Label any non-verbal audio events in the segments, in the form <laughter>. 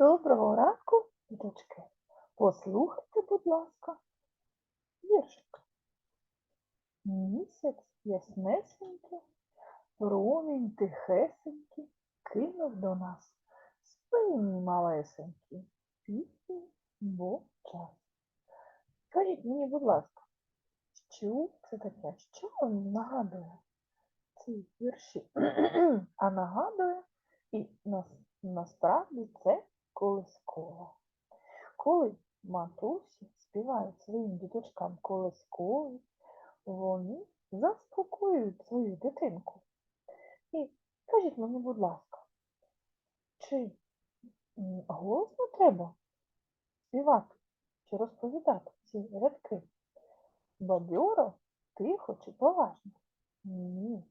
Доброго ранку, діточки. Послухайте, будь ласка, віршик. Місяць яснесенький, промінь тихесенький кинув до нас. Спи, мій малесенький, пісню, бо час. Скажіть мені, будь ласка, що це таке? Що вам нагадує ці вірші? <clears throat> а нагадує і нас, насправді це колискова. Коли матусі співають своїм діточкам колискові, вони заспокоюють свою дитинку. І скажіть мені, будь ласка, чи голосно треба співати чи розповідати ці рядки? Бадьоро, тихо чи поважно? Ні.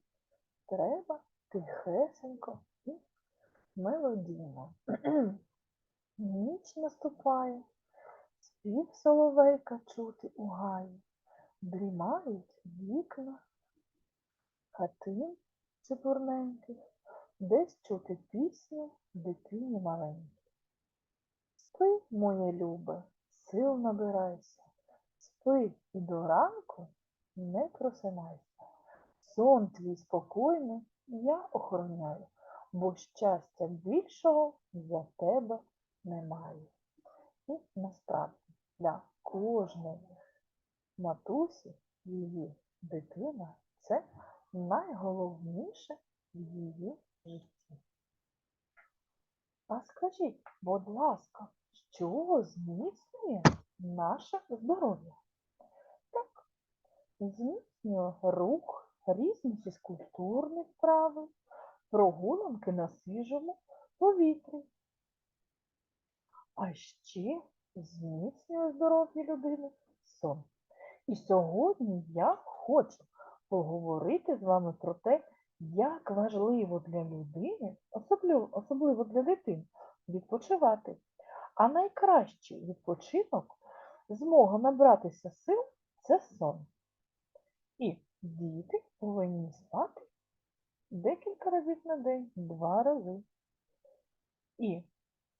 Треба тихесенько і мелодійно. <clears throat> Ніч наступає, спів соловейка чути у гаї, дрімають вікна, хатин чепурненьких, десь чути пісню дитині маленькій. Спи, моє любе, сил набирайся, спи і до ранку не просинайся. Сон твій спокійний я охороняю, бо щастя більшого за тебе немає. І насправді для кожної матусі її дитина це найголовніше в її житті. А скажіть, будь ласка, що зміцнює наше здоров'я? Так, зміцнює рух, різні фізкультурні вправи, прогулянки на свіжому повітрі. А ще зміцнює здоров'я людини сон. І сьогодні я хочу поговорити з вами про те, як важливо для людини, особливо, особливо для дитин, відпочивати. А найкращий відпочинок, змога набратися сил це сон. І діти повинні спати декілька разів на день, два рази. І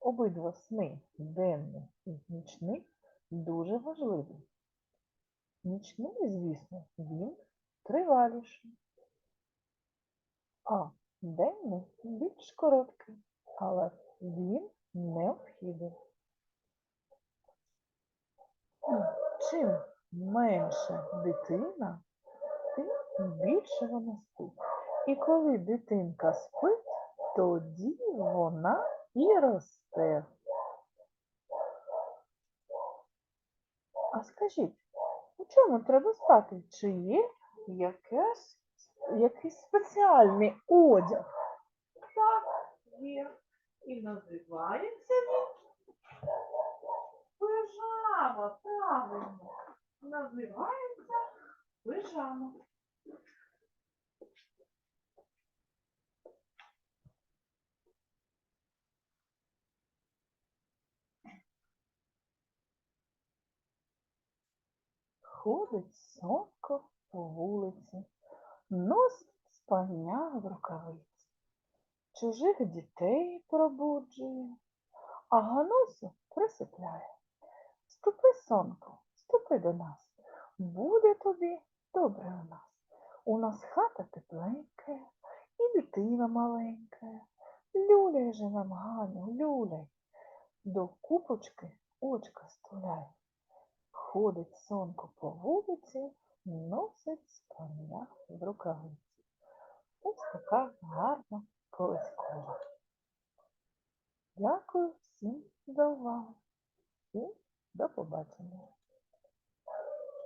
обидва сни, денний і нічний, дуже важливі. Нічний, звісно, він триваліший, а денний більш короткий, але він необхідний. Чим менше дитина, тим більше вона спить. І коли дитинка спить, тоді вона і росте. А скажіть, у чому треба спати? Чи є якесь, якийсь спеціальний одяг? Так, є. І називається він пижама, правильно. Називається пижама. Ходить сонко по вулиці, носить спання в рукавиці, чужих дітей пробуджує, а ганусю присипляє. Ступи, сонко, ступи до нас, буде тобі добре у нас. У нас хата тепленька, і дитина маленька. Люляй же нам, Ганю, люляй, до купочки очка стуляй. Ходить сонко по вулиці, носить спання в рукавиці. Ось така гарна колискова. Дякую всім за увагу і до побачення.